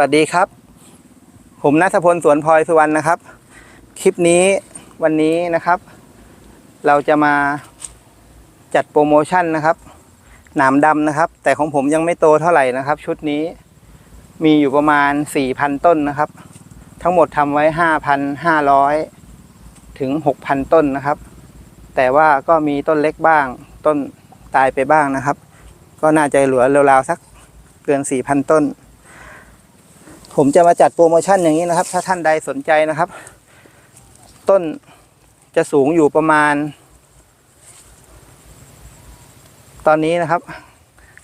วัสดีครับ ผมนัทพลสวนพลอยสุวรรณนะครับ คลิปนี้วันนี้นะครับ เราจะมาจัดโปรโมชั่นนะครับ หนามดำนะครับ แต่ของผมยังไม่โตเท่าไหร่นะครับ ชุดนี้มีอยู่ประมาณ 4,000 ต้นนะครับ ทั้งหมดทำไว้ 5,500 ถึง 6,000 ต้นนะครับ แต่ว่าก็มีต้นเล็กบ้าง ต้นตายไปบ้างนะครับ ก็น่าจะเหลือราวๆสักเกิน 4,000 ต้น ผมจะมาจัดโปรโมชั่นอย่างนี้นะครับ ถ้าท่านใดสนใจนะครับ ต้นจะสูงอยู่ประมาณ ตอนนี้นะครับ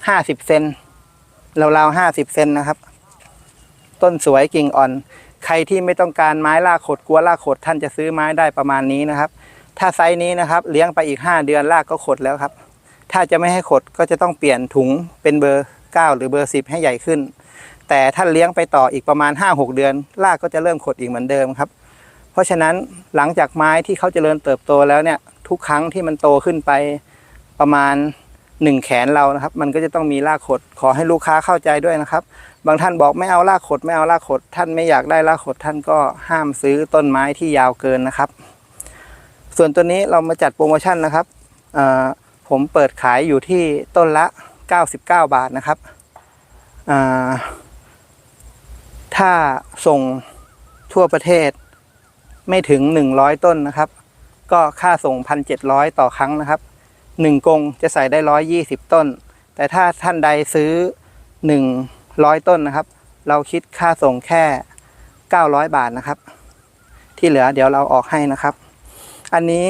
ห้าสิบเซนราวๆห้าสิบเซนนะครับ ต้นสวยกิ่งอ่อน ใครที่ไม่ต้องการไม้ลากขดกลัวลากขดท่านจะซื้อไม้ได้ประมาณนี้นะครับ ถ้าไซส์นี้นะครับ เลี้ยงไปอีกห้าเดือนลากก็ขดแล้วครับ ถ้าจะไม่ให้ขดก็จะต้องเปลี่ยนถุงเป็นเบอร์เก้าหรือเบอร์สิบให้ใหญ่ขึ้น แต่ถ้าเลี้ยงไปต่ออีกประมาณ 5-6 เดือนรากก็จะเริ่มขดอีกเหมือนเดิมครับ เพราะฉะนั้นหลังจากไม้ที่เขาเจริญเติบโตแล้วเนี่ยทุกครั้งที่มันโตขึ้นไปประมาณ 1 แขนเรานะครับ มันก็จะต้องมีรากขดขอให้ลูกค้าเข้าใจด้วยนะครับ บางท่านบอกไม่เอารากขดไม่เอารากขด ท่านไม่อยากได้รากขดท่านก็ห้ามซื้อต้นไม้ที่ยาวเกินนะครับ ส่วนตัวนี้เรามาจัดโปรโมชั่นนะครับผมเปิดขายอยู่ที่ต้นละ 99 บาทนะครับอ่า ถ้าส่งทั่วประเทศไม่ถึง 100 ต้นนะครับ ก็ค่าส่ง 1,700 ต่อครั้งนะครับ 1กงจะใส่ได้ 120 ต้น แต่ถ้าท่านใดซื้อ 100 ต้นนะครับ เราคิดค่าส่งแค่ 900 บาทนะครับ ที่เหลือเดี๋ยวเราออกให้นะครับ อันนี้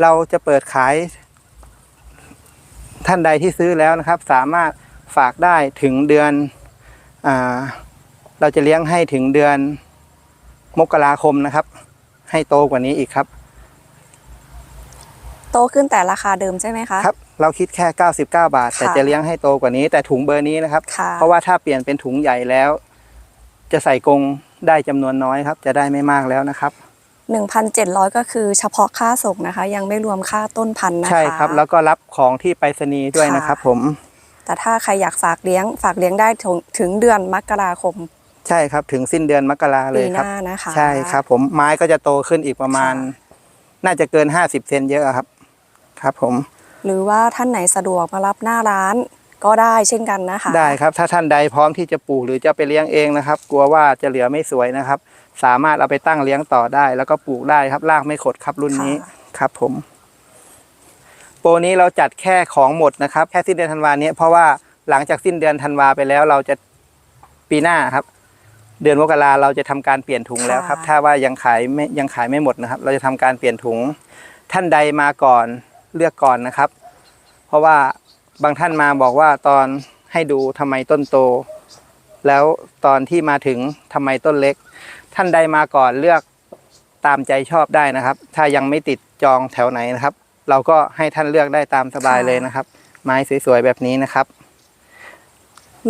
เราจะเปิดขาย ท่านใดที่ซื้อแล้วนะครับ สามารถฝากได้ถึงเดือนอ่า เราจะเลี้ยงให้ถึงเดือนมกราคมนะครับ ให้โตกว่านี้อีกครับ โตขึ้นแต่ราคาเดิมใช่ไหมคะ ครับ เราคิดแค่ 99 บาท แต่ค่ะจะเลี้ยงให้โตกว่านี้ แต่ถุงเบอร์นี้นะครับค่ะเพราะว่าถ้าเปลี่ยนเป็นถุงใหญ่แล้ว จะใส่กรงได้จำนวนน้อยครับ จะได้ไม่มากแล้วนะครับ1,700 ก็คือเฉพาะค่าส่งนะคะ ยังไม่รวมค่าต้นพันธุ์นะคะใช่ครับ แล้วก็รับของที่ไปรษณีย์ด้วยค่ะนะครับผม แต่ถ้าใครอยากฝากเลี้ยงฝากเลี้ยงได้ถึงถึงเดือนมกราคม ใช่ครับถึงสิ้นเดือนมกราเลปียหครับน้านะคะใช่ครับ ผมไม้ก็จะโตขึ้นอีกประมาณค่ะน่าจะเกิน50เซนเยอะครับ ครับ ผม หรือว่าท่านไหนสะดวกมารับหน้าร้านก็ได้เช่นกันนะคะ ได้ครับ ถ้าท่านใดพร้อมที่จะปลูกหรือจะไปเลี้ยงเองนะครับ กลัวว่าจะเหลือไม่สวยนะครับ สามารถเอาไปตั้งเลี้ยงต่อได้ แล้วก็ปลูกได้ครับรากไม่ขดครับรุ่นนี้ค่ะครับ ผม โปรนี้เราจัดแค่ของหมดนะครับ แค่สิ้นเดือนธันวาเนี้ยเพราะว่าหลังจากสิ้นเดือนธันวาไปแล้วเราจะปีหน้าครับ เดือนมกราเราจะทำการเปลี่ยนถุงแล้วครับ ถ้าว่ายังขายไม่ยังขายไม่หมดนะครับ เราจะทำการเปลี่ยนถุง ท่านใดมาก่อนเลือกก่อนนะครับ เพราะว่าบางท่านมาบอกว่าตอนให้ดูทำไมต้นโต แล้วตอนที่มาถึงทำไมต้นเล็ก ท่านใดมาก่อนเลือกตามใจชอบได้นะครับ ถ้ายังไม่ติดจองแถวไหนนะครับ เราก็ให้ท่านเลือกได้ตามสบายเลยนะครับ ไม้สวยๆแบบนี้นะครับ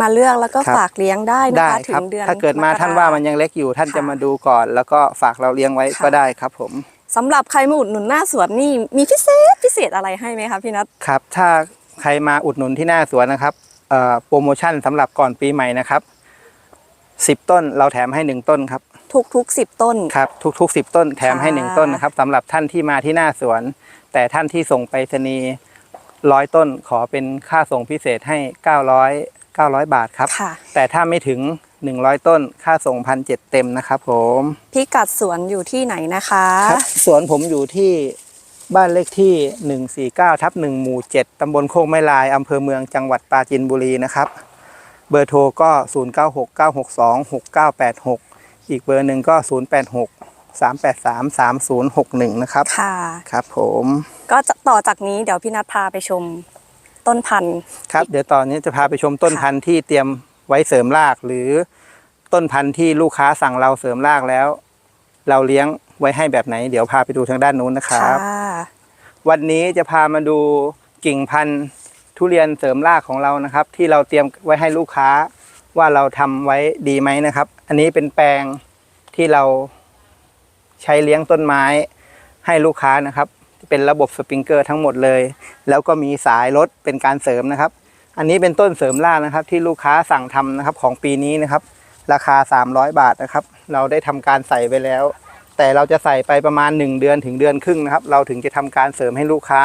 มาเลือกแล้วก็ครับฝากเลี้ยงได้นะได้คะถึครับงเดือนถ้าเกิดมาท่านว่ามันยังเล็กอยู่ท่านค่ะจะมาดูก่อน แล้วก็ฝากเราเลี้ยงไว้ค่ะก็ได้ครับผมสำหรับใครมาอุดหนุนหน้าสวนนี่มีพิเศษพิเศษอะไรให้ไหมคะพี่นัทครับ ถ้าใครมาอุดหนุนที่หน้าสวนนะครับเอ่อโปรโมชั่นสำหรับก่อนปีใหม่นะครับสิบต้นเราแถมให้หนึ่งต้นครับ ทุกทุกสิบต้นครับทุกๆสิบต้นแถมให้หนึ่งค่ะต้นนะครับสำหรับท่านที่มาที่หน้าสวน แต่ท่านที่ส่งไปรษณีย์ร้อยต้นขอเป็นค่าส่งพิเศษให้900 900 บาทครับ ค่ะ แต่ถ้าไม่ถึง 100 ต้นค่าส่งพันเจ็ดเต็มนะครับผมพิกัดสวนอยู่ที่ไหนนะคะ ครับสวนผมอยู่ที่บ้านเลขที่ 149ทับ1หมู่ 7ตำบลโคกไม้ลายอำเภอเมืองจังหวัดปราจีนบุรีนะครับ เบอร์โทรก็ 0969626986 อีกเบอร์หนึ่งก็ 086 383 3061 นะครับ ค่ะ ครับผม ก็จะต่อจากนี้เดี๋ยวพี่นัทพาไปชม ต้นพันธุ์ครับเดี๋ยวตอนนี้จะพาไปชมต้นค่ะพันธุ์ที่เตรียมไว้เสริมราก หรือต้นพันธุ์ที่ลูกค้าสั่งเราเสริมรากแล้ว เราเลี้ยงไว้ให้แบบไหน เดี๋ยวพาไปดูทางด้านนู้นนะครับค่ะวันนี้จะพามาดูกิ่งพันธุ์ทุเรียนเสริมรากของเรานะครับ ที่เราเตรียมไว้ให้ลูกค้าว่าเราทำไว้ดีไหมนะครับ อันนี้เป็นแปลงที่เราใช้เลี้ยงต้นไม้ให้ลูกค้านะครับ เป็นระบบสปริงเกอร์ทั้งหมดเลย แล้วก็มีสายรถเป็นการเสริมนะครับ อันนี้เป็นต้นเสริมรากนะครับ ที่ลูกค้าสั่งทำนะครับของปีนี้นะครับ ราคา 300 บาทนะครับ เราได้ทำการใส่ไปแล้ว แต่เราจะใส่ไปประมาณ 1 เดือนถึงเดือนครึ่งนะครับ เราถึงจะทำการเสริมให้ลูกค้า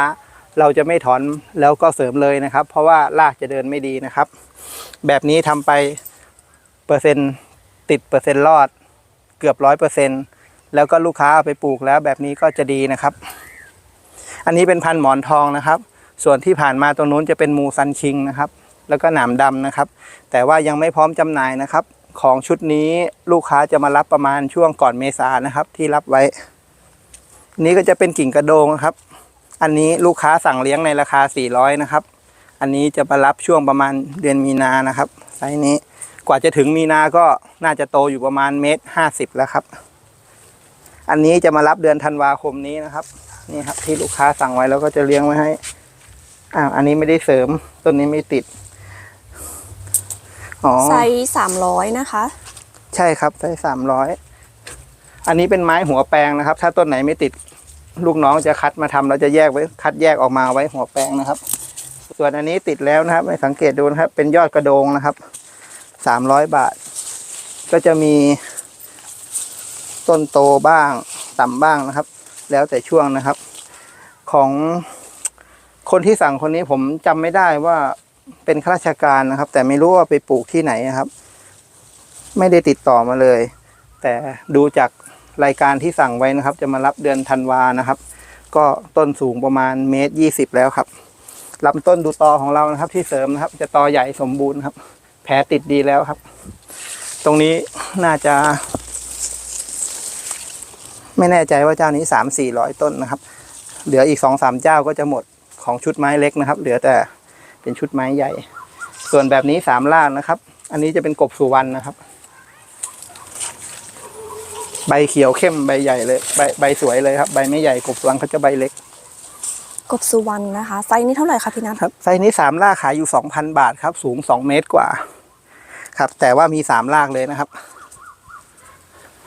เราจะไม่ถอนแล้วก็เสริมเลยนะครับ เพราะว่ารากจะเดินไม่ดีนะครับ แบบนี้ทำไปเปอร์เซ็นต์ติดเปอร์เซ็นต์รอด เกือบร้อยเปอร์เซ็นต์แล้วก็ลูกค้าเอาไปปลูกแล้วแบบนี้ก็จะดีนะครับ อันนี้เป็นพันหมอนทองนะครับ ส่วนที่ผ่านมาตรงนู้นจะเป็นมูซันคิงนะครับ แล้วก็หนามดำนะครับ แต่ว่ายังไม่พร้อมจำหน่ายนะครับ ของชุดนี้ลูกค้าจะมารับประมาณช่วงก่อนเมษานะครับ ที่รับไว้ นี้ก็จะเป็นกิ่งกระโดงนะครับ อันนี้ลูกค้าสั่งเลี้ยงในราคา 400 นะครับ อันนี้จะมารับช่วงประมาณเดือนมีนานะครับไซส์นี้กว่าจะถึงมีนาก็น่าจะโตอยู่ประมาณเมตรห้าสิบแล้วครับ อันนี้จะมารับเดือนธันวาคมนี้นะครับ นี่ครับที่ลูกค้าสั่งไว้แล้วก็จะเลี้ยงไว้ให้อ่าอันนี้ไม่ได้เสริมต้นนี้ไม่ติดอ๋อไซส์สามร้อยนะคะ ใช่ครับไซส์สามร้อยอันนี้เป็นไม้หัวแปลงนะครับ ถ้าต้นไหนไม่ติดลูกน้องจะคัดมาทำเราจะแยกไว้คัดแยกออกมาไว้หัวแปลงนะครับ ส่วนอันนี้ติดแล้วนะครับไม่สังเกตดูนะครับ เป็นยอดกระโดงนะครับสามร้อยบาท ก็จะมีต้นโตบ้างต่ำบ้างนะครับ แล้วแต่ช่วงนะครับ ของคนที่สั่งคนนี้ผมจำไม่ได้ว่าเป็นข้าราชการนะครับ แต่ไม่รู้ว่าไปปลูกที่ไหนนะครับ ไม่ได้ติดต่อมาเลย แต่ดูจากรายการที่สั่งไว้นะครับ จะมารับเดือนธันวานะครับ ก็ต้นสูงประมาณเมตรยี่สิบแล้วครับลำต้นดูตอของเรานะครับ ที่เสริมนะครับ จะตอใหญ่สมบูรณ์ครับ แผลติดดีแล้วครับ ตรงนี้น่าจะ ไม่แน่ใจว่าเจ้านี้สามสี่ร้อยต้นนะครับ เหลืออีกสองสามเจ้าก็จะหมดของชุดไม้เล็กนะครับ เหลือแต่เป็นชุดไม้ใหญ่ ส่วนแบบนี้สามล่างนะครับ อันนี้จะเป็นกบสุวรรณนะครับ ใบเขียวเข้มใบใหญ่เลยใบใบสวยเลยครับ ใบไม่ใหญ่กบสุวรรณเขาจะใบเล็ก กบสุวรรณนะคะ ไซส์นี้เท่าไหร่คะพี่นัทครับไซส์นี้สามลากขายอยู่สองพันบาทครับ สูงสองเมตรกว่า ครับ แต่ว่ามีสามลากเลยนะครับ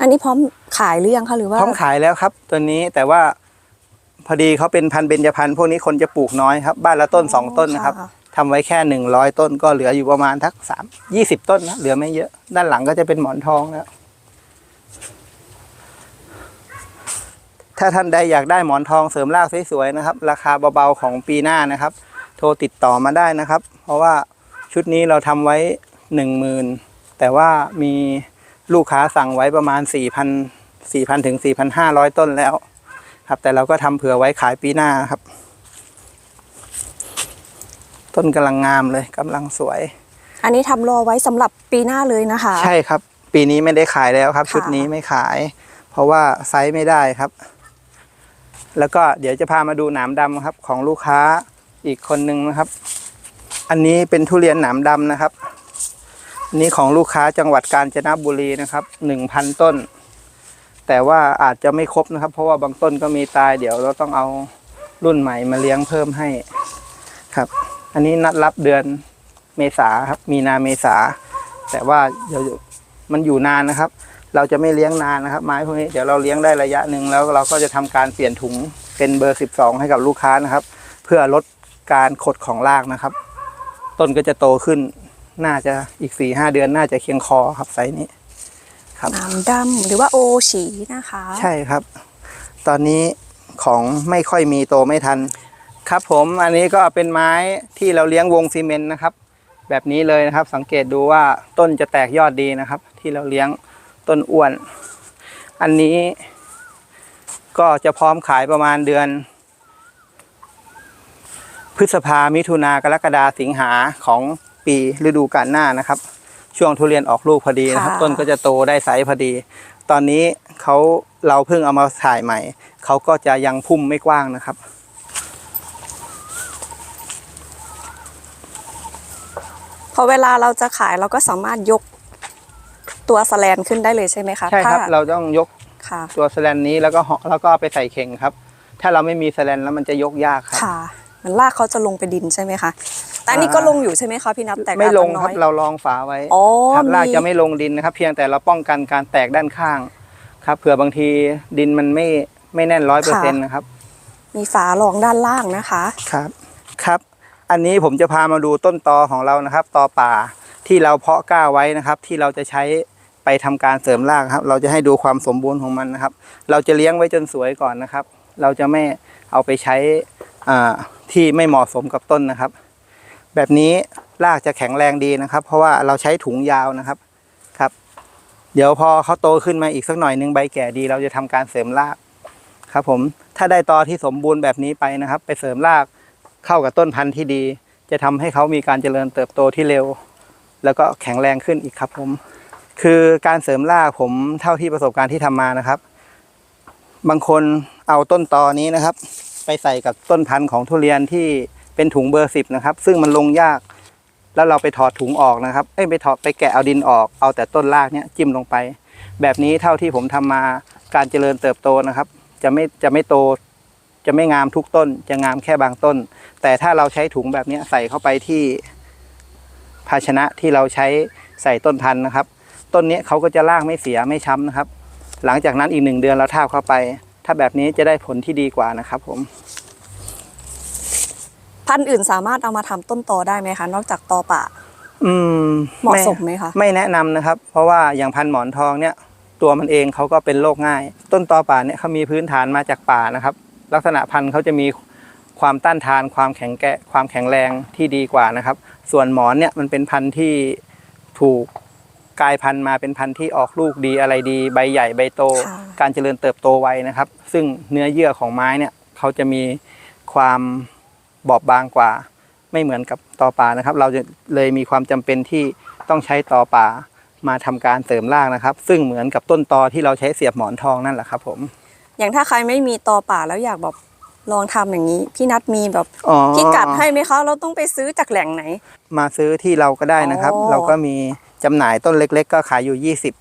อันนี้พร้อมขายหรือยังคะหรือว่า พร้อมขายแล้วครับ ตัวนี้แต่ว่าพอดีเขาเป็นพันธุ์เบญจพรรณพวกนี้คนจะปลูกน้อยครับ บ้านละต้นสองต้นนะครับทำไว้แค่หนึ่งร้อยต้นก็เหลืออยู่ประมาณทักสามยี่สิบต้นนะเหลือไม่เยอะ ด้านหลังก็จะเป็นหมอนทองแล้วถ้าท่านใดอยากได้หมอนทองเสริมรากสวยๆนะครับ ราคาเบาๆของปีหน้านะครับ โทรติดต่อมาได้นะครับ เพราะว่าชุดนี้เราทำไว้หนึ่งหมื่นแต่ว่ามี ลูกค้าสั่งไว้ประมาณสี่พันสี่พันถึงสี่พันห้าร้อยต้นแล้ว ครับ แต่เราก็ทำเผื่อไว้ขายปีหน้าครับ ต้นกำลังงามเลยกำลังสวย อันนี้ทำรอไว้สำหรับปีหน้าเลยนะคะ ใช่ครับ ปีนี้ไม่ได้ขายแล้วครับ ค่ะ ชุดนี้ไม่ขาย เพราะว่าไซส์ไม่ได้ครับ แล้วก็เดี๋ยวจะพามาดูหนามดำครับ ของลูกค้าอีกคนนึงนะครับ อันนี้เป็นทุเรียนหนามดำนะครับอั นนี้ของลูกค้าจังหวัดกาญจนบุรีนะครับหนึ่งพันต้น แต่ว่าอาจจะไม่ครบนะครับ เพราะว่าบางต้นก็มีตายเดี๋ยวเราต้องเอารุ่นใหม่มาเลี้ยงเพิ่มให้ครับ อันนี้นัดรับเดือนเมษาครับ มีนาเมษา แต่ว่าเดี๋ยวมันอยู่นานนะครับ เราจะไม่เลี้ยงนานนะครับ ไม้พวกนี้เดี๋ยวเราเลี้ยงได้ระยะหนึ่งแล้วเราก็จะทำการเปลี่ยนถุงเป็นเบอร์ 12 ให้กับลูกค้านะครับ เพื่อลดการขดของรากนะครับ ต้นก็จะโตขึ้น น่าจะอีก4ีหเดือนน่าจะเคียงคอครับไซส์นี้ ครับน้ำดำหรือว่าโอฉีนะคะ ใช่ครับ ตอนนี้ของไม่ค่อยมีโตไม่ทัน ครับผมอันนี้ก็เป็นไม้ที่เราเลี้ยงวงซีเมนต์นะครับ แบบนี้เลยนะครับ สังเกตดูว่าต้นจะแตกยอดดีนะครับ ที่เราเลี้ยงต้นอ้วน อันนี้ก็จะพร้อมขายประมาณเดือน พฤษภามิถุนากรกฎาสิงหาของ ปีฤดูกาลหน้านะครับ ช่วงทุเรียนออกลูกพอดีนะครับ ต้นก็จะโตได้ไซส์พอดี ตอนนี้เขาเราเพิ่งเอามาถ่ายใหม่เขาก็จะยังพุ่มไม่กว้างนะครับพอเวลาเราจะขายเราก็สามารถยกตัวสแลนขึ้นได้เลยใช่ไหมคะใช่ครับถ้าเราต้องยกค่ะตัวสแลนนี้แล้วก็ห่อแล้วก็เอาไปใส่เข่งครับ ถ้าเราไม่มีสแลนแล้วมันจะยกยากครับค่ะเห มันลากเขาจะลงไปดินใช่ไหมคะแต่อันนี้ก็ลงอยู่ใช่ไหมคะพี่นับแต่ก็ไม่ลงอาจจะครับน้อยเราลองฝาไว้อ๋อครับรากมี จะไม่ลงดินนะครับ เพียงแต่เราป้องกันการแตกด้านข้างครับเผื่อบางทีดินมันไม่ไม่แน่นร้อยเปอร์เซ็นต์นะครับ มีฝารองด้านล่างนะคะ ครับครับ อันนี้ผมจะพามาดูต้นตอของเรานะครับตอป่าที่เราเพาะกล้าไว้นะครับ ที่เราจะใช้ไปทำการเสริมรากครับ เราจะให้ดูความสมบูรณ์ของมันนะครับ เราจะเลี้ยงไว้จนสวยก่อนนะครับ เราจะไม่เอาไปใช้อ่า ที่ไม่เหมาะสมกับต้นนะครับ แบบนี้รากจะแข็งแรงดีนะครับ เพราะว่าเราใช้ถุงยาวนะครับครับ เดี๋ยวพอเขาโตขึ้นมาอีกสักหน่อยหนึงใบแก่ดี เราจะทำการเสริมรากครับผมถ้าได้ตอที่สมบูรณ์แบบนี้ไปนะครับ ไปเสริมรากเข้ากับต้นพันธุ์ที่ดี จะทำให้เขามีการเจริญเติบโตที่เร็ว แล้วก็แข็งแรงขึ้นอีกครับผม คือการเสริมรากผมเท่าที่ประสบการณ์ที่ทำมานะครับ บางคนเอาต้นตอนี้นะครับ ไปใส่กับต้นพันธุ์ของทุเรียนที่เป็นถุงเบอร์สิบนะครับ ซึ่งมันลงยาก แล้วเราไปถอดถุงออกนะครับเอ้ยไปถอดไปแกะเอาดินออกเอาแต่ต้นรากเนี้ยจิ้มลงไป แบบนี้เท่าที่ผมทำมาการเจริญเติบโตนะครับ จะไม่จะไม่โต จะไม่งามทุกต้น จะงามแค่บางต้น แต่ถ้าเราใช้ถุงแบบนี้ใส่เข้าไปที่ภาชนะที่เราใช้ใส่ต้นพันธุ์นะครับ ต้นนี้เขาก็จะรากไม่เสียไม่ช้ำนะครับ หลังจากนั้นอีกหนึ่งเดือนเราทาบเข้าไป ถ้าแบบนี้จะได้ผลที่ดีกว่านะครับผม พันธุ์อื่นสามารถเอามาทำต้นตอได้ไหมคะ นอกจากตอป่าอืมเหมาะสมไหมคะ ไม่แนะนำนะครับ เพราะว่าอย่างพันธุ์หมอนทองเนี่ย ตัวมันเองเขาก็เป็นโรคง่าย ต้นตอป่าเนี่ยเขามีพื้นฐานมาจากป่านะครับ ลักษณะพันธุ์เขาจะมีความต้านทาน ความแข็งแกร่ความแข็งแรงที่ดีกว่านะครับ ส่วนหมอนเนี่ยมันเป็นพันธุ์ที่ถูก กลายพันธุ์มาเป็นพันธุ์ที่ออกลูกดีอะไรดี ใบใหญ่ใบโตค่ะการเจริญเติบโตไวนะครับ ซึ่งเนื้อเยื่อของไม้เนี่ยเขาจะมีความบอบบางกว่า ไม่เหมือนกับตอป่านะครับ เราจะเลยมีความจำเป็นที่ต้องใช้ตอป่ามาทำการเสริมรากนะครับ ซึ่งเหมือนกับต้นตอที่เราใช้เสียบหมอนทองนั่นแหละครับผม อย่างถ้าใครไม่มีตอป่าแล้วอยากแบบ ลองทำอย่างนี้ พี่นัดมีแบบอ๋อพิกัดให้ไหมคะเราต้องไปซื้อจากแหล่งไหน มาซื้อที่เราก็ได้นะครับอ๋อเราก็มีจำหน่ายต้นเล็ก ๆ ก็ขายอยู่ 20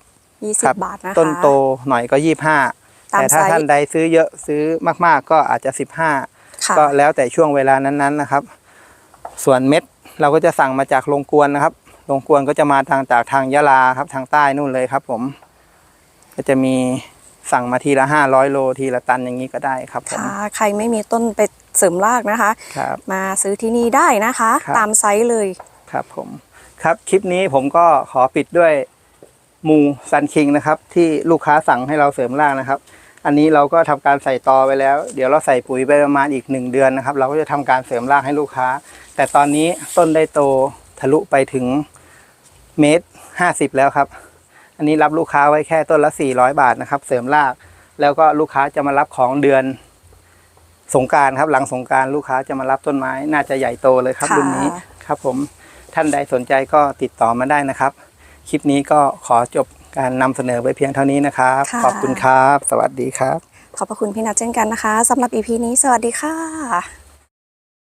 20ครับบาทนะคะต้นโตหน่อยก็ 25ตามแต่ถ้าไซส์ท่านใดซื้อเยอะซื้อมากๆ ก็อาจจะ 15ค่ะก็แล้วแต่ช่วงเวลานั้นๆนะครับ ส่วนเม็ดเราก็จะสั่งมาจากโรงกวนนะครับโรงกวนก็จะมาทางจากทางยะลาครับทางใต้นู่นเลยครับ ผม ก็จะมี สั่งมาทีละห้าร้อยโลทีละตันอย่างนี้ก็ได้ครับผมค่ะใครไม่มีต้นไปเสริมรากนะคะ ครับ มาซื้อที่นี่ได้นะคะ ครับ ตามไซส์เลย ครับผมครับคลิปนี้ผมก็ขอปิดด้วยมูซันคิงนะครับ ที่ลูกค้าสั่งให้เราเสริมรากนะครับ อันนี้เราก็ทำการใส่ตอไปแล้ว เดี๋ยวเราใส่ปุ๋ยไปประมาณอีกหนึ่งเดือนนะครับ เราก็จะทำการเสริมรากให้ลูกค้า แต่ตอนนี้ต้นได้โตทะลุไปถึงเมตรห้าสิบแล้วครับ อันนี้รับลูกค้าไว้แค่ต้นละสี่ร้อยบาทนะครับ เสริมราก แล้วก็ลูกค้าจะมารับของเดือนสงกรารครับ หลังสงกรารลูกค้าจะมารับต้นไม้ น่าจะใหญ่โตเลยครับค่ะรุ่นนี้ครับ ผมท่านใดสนใจก็ติดต่อมาได้นะครับ คลิปนี้ก็ขอจบการนำเสนอไว้เพียงเท่านี้นะครับค่ะขอบคุณครับ สวัสดีครับ ขอบพระคุณพี่นัดเช่นกันนะคะสำหรับ EP นี้สวัสดีค่ะ